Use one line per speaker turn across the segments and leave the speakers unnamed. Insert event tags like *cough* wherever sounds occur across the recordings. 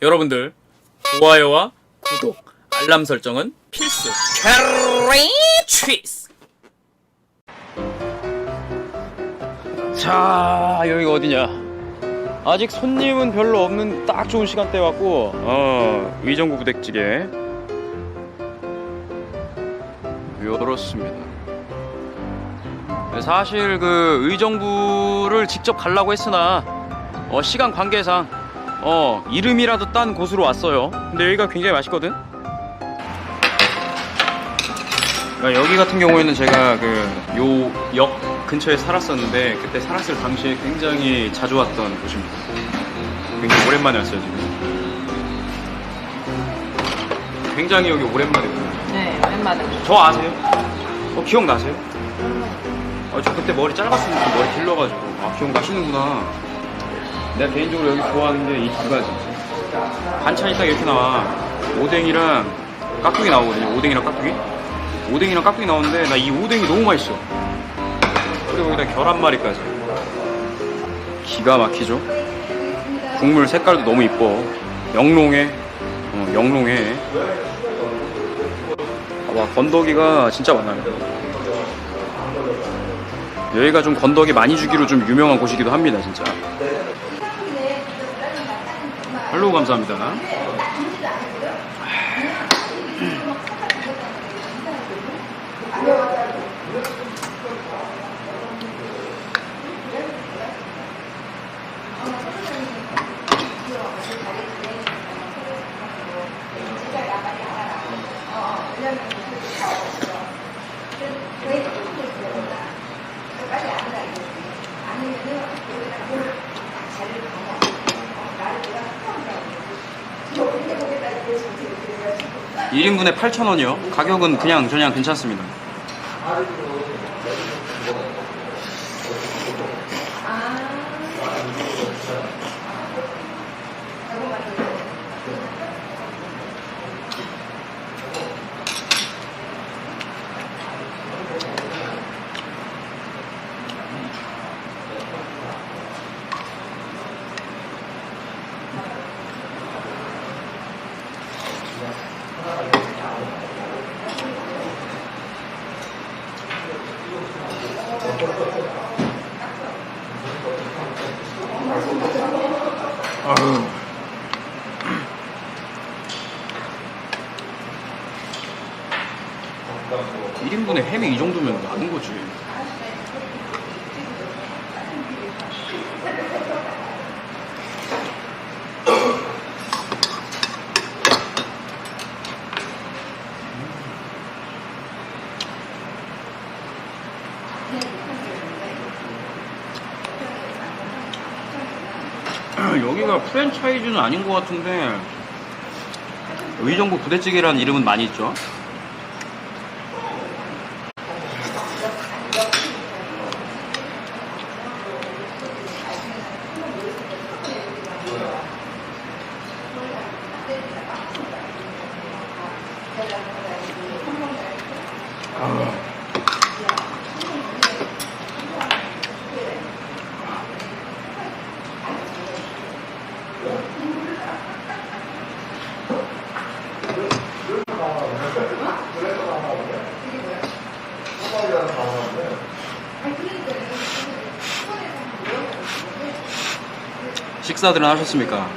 여러분들 좋아요와 구독, 알람 설정은 필수. 캐리 취스.
자 여기가 어디냐 아직 손님은 별로 없는 딱 좋은 시간대 왔고 어 의정부 부대찌개 요렇습니다 사실 그 의정부를 직접 가려고 했으나 어, 시간 관계상 어 이름이라도 딴 곳으로 왔어요 근데 여기가 굉장히 맛있거든 그러니까 여기 같은 경우에는 제가 그 요 역 근처에 살았었는데 그때 살았을 당시에 굉장히 자주 왔던 곳입니다. 굉장히 오랜만에 왔어요 지금. 굉장히 여기 오랜만에 왔어요.
네, 오랜만에.
저 아세요? 어 기억나세요? 어, 저 그때 머리 짧았으니까 머리 길러가지고 아 기억나시는구나. 내가 개인적으로 여기 좋아하는 게 이 두 가지. 반찬이 딱 이렇게 나와. 오뎅이랑 깍두기 나오거든요. 오뎅이랑 깍두기. 오뎅이랑 깍두기 나오는데 나 이 오뎅이 너무 맛있어. 그리고 여기다 계란말이까지. 기가 막히죠? 국물 색깔도 너무 이뻐. 영롱해. 어, 영롱해. 와 건더기가 진짜 많아요. 여기가 좀 건더기 많이 주기로 좀 유명한 곳이기도 합니다, 진짜. 할로 감사합니다. 1인분에 8,000원이요. 가격은 그냥 저냥 괜찮습니다. 아유. 1인분에 햄이 이 정도면 많은 거지. 여기가 프랜차이즈는 아닌 것 같은데 의정부 부대찌개라는 이름은 많이 있죠. 식사들은 하셨습니까?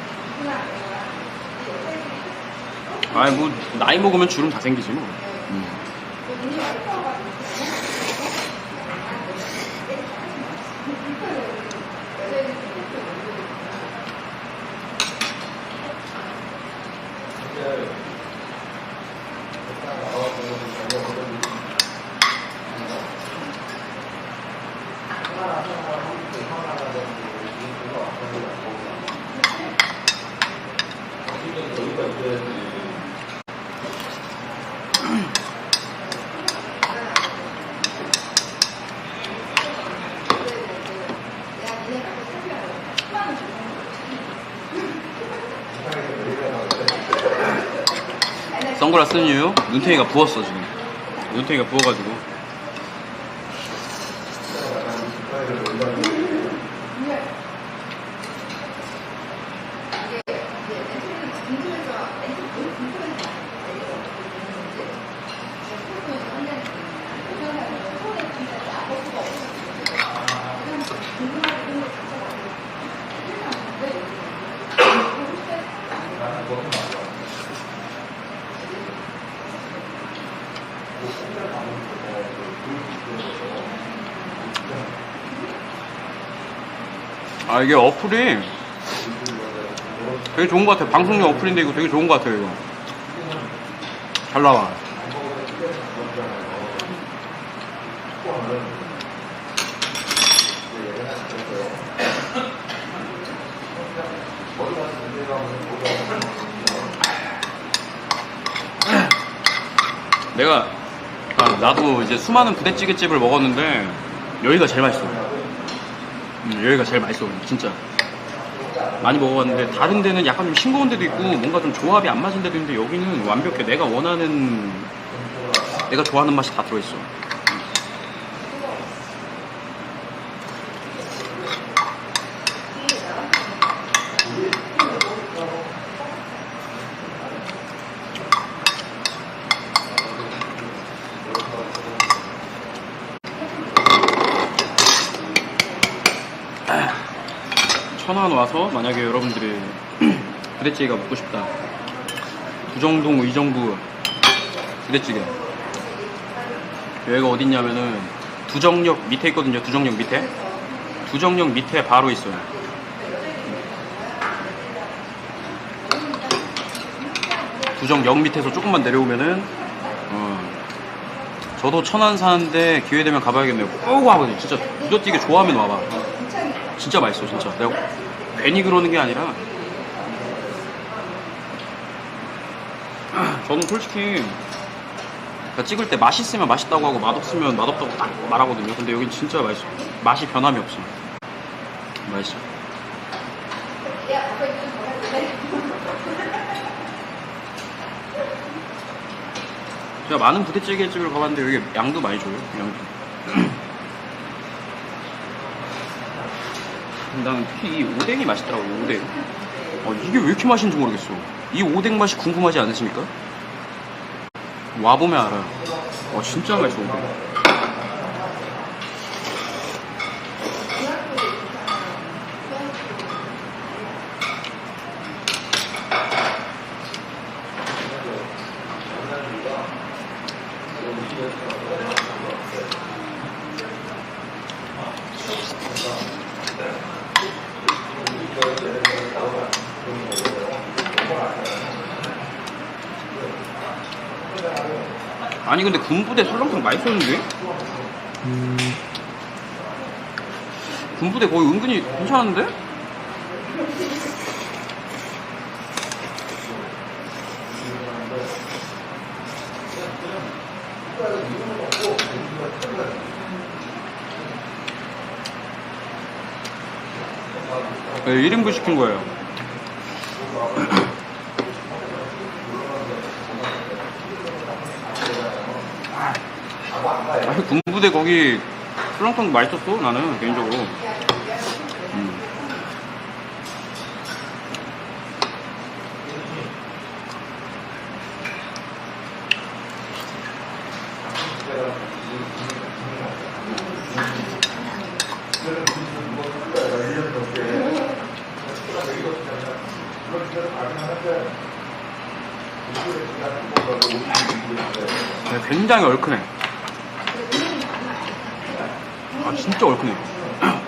아이 뭐 나이 먹으면 주름 다 생기지 뭐. 선글라스 쓴 이유? 눈탱이가 부었어 지금 눈탱이가 부어가지고
아 이게 어플이 되게 좋은 것 같아요. 방송용 어플인데 이거 되게 좋은 것 같아요. 이거 잘 나와. 내가 아, 나도 이제 수많은 부대찌개집을 먹었는데 여기가 제일 맛있어. 음, 여기가 제일 맛있어, 진짜. 많이 먹어봤는데 다른 데는 약간 좀 싱거운 데도 있고 뭔가 좀 조합이 안 맞은 데도 있는데 여기는 완벽해. 내가 원하는 내가 좋아하는 맛이 다 들어있어. 천안 와서 만약에 여러분들이 *clears throat* 부대찌개가 먹고 싶다. 부정동 의정부 부대찌개. 여기가 어딨냐면은 두정역 밑에 있거든요. 두정역 밑에. 두정역 밑에 바로 있어요. 두정역 밑에서 조금만 내려오면은 어, 저도 천안 사는데 기회 되면 가봐야겠네요. 꼭 와보세요. 진짜 부대찌개 좋아하면 와봐. 진짜 맛있어 진짜. 내가 괜히 그러는 게 아니라. *clears throat* 저는 솔직히 찍을 때 맛있으면 맛있다고 하고 맛없으면 맛없다고 딱 말하거든요. 근데 여긴 진짜 맛있어. 맛이 변함이 없어. 맛있어. 제가 많은 부대찌개 집을 가봤는데 여기 양도 많이 줘요 양도 *clears throat* 나는 특히 이 오뎅이 맛있더라고 오뎅. 어, 이게 왜 이렇게 맛있는지 모르겠어. 이 오뎅 맛이 궁금하지 않으십니까? 와보면 알아요. 어 진짜 맛있어 오뎅 아니 근데 군부대 설렁탕 맛있었는데? 군부대 거의 은근히 괜찮은데? 네, 1인분 시킨 거예요. 아니, 군부대 거기 설렁탕 맛있었어 나는 개인적으로 음. 네, 굉장히 얼큰해 아 진짜 얼큰해. 와.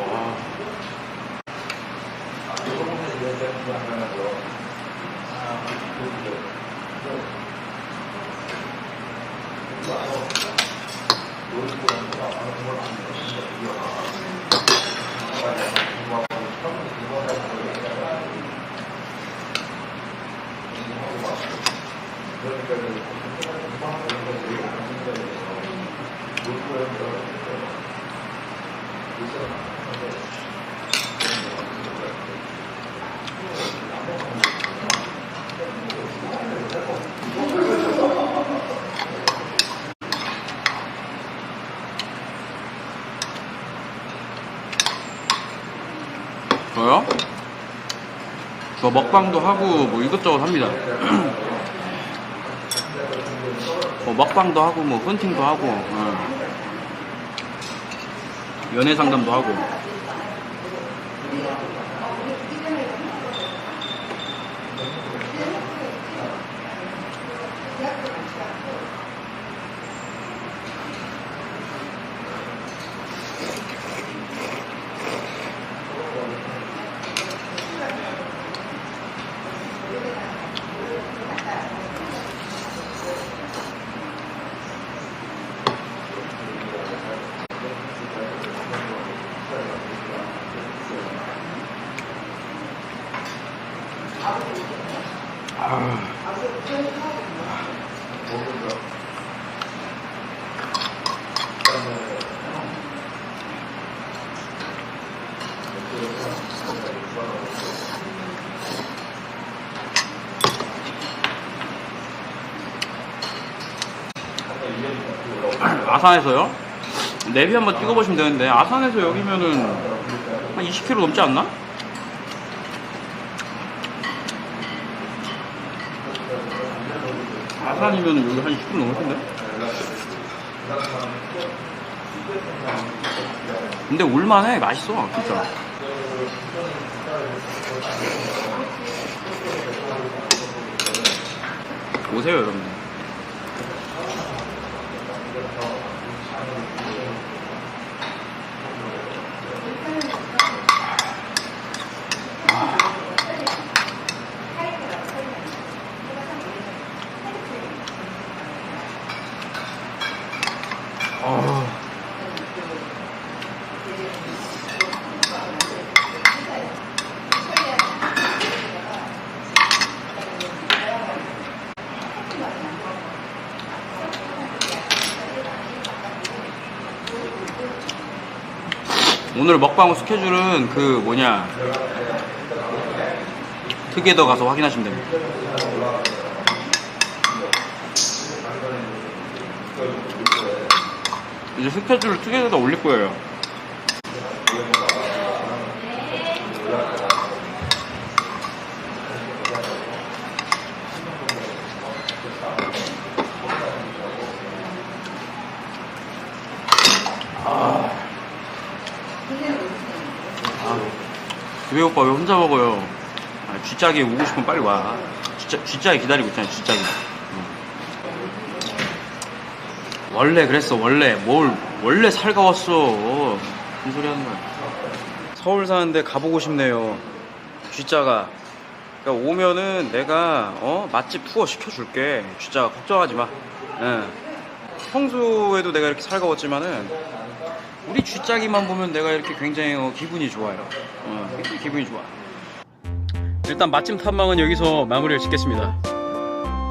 저요? 저 먹방도 하고 뭐 이것저것 합니다. *clears throat* 뭐 먹방도 하고 뭐 헌팅도 하고 어. 연애 상담도 하고
아산에서요? 내비 한번 찍어보시면 되는데 아산에서 여기면은 한 20km 넘지 않나? 아산이면 여기 한 20km 넘을 텐데? 근데 올만해 맛있어 진짜 오세요 여러분 아. 오늘 먹방 스케줄은 그 뭐냐 특이더 가서 확인하시면 됩니다. 이제 스케줄을 특이더다 올릴 거예요. 왜 오빠 왜 혼자 먹어요? 아, 쥐짝이 오고 싶으면 빨리 와. 쥐짝, 쥐짝이 기다리고 있잖아, 쥐짝이. 응. 원래 그랬어, 원래. 뭘, 원래 살가웠어. 무슨 소리 하는 거야. 서울 사는데 가보고 싶네요. 쥐자가. 그러니까 오면은 내가, 어, 맛집 투어 시켜줄게. 쥐자가 걱정하지 마. 응. 평소에도 내가 이렇게 살가웠지만은 우리 쥐짜기만 보면 내가 이렇게 굉장히 어, 기분이 좋아요. 어, 기분이 좋아. 일단 맛집 탐방은 여기서 마무리를 짓겠습니다.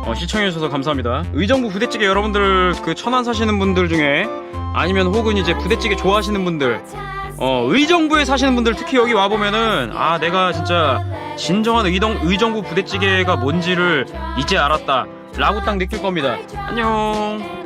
어, 시청해주셔서 감사합니다. 의정부 부대찌개 여러분들 그 천안 사시는 분들 중에 아니면 혹은 이제 부대찌개 좋아하시는 분들 어, 의정부에 사시는 분들 특히 여기 와보면은 아 내가 진짜 진정한 의정, 의정부 부대찌개가 뭔지를 이제 알았다 라고 딱 느낄 겁니다. 안녕.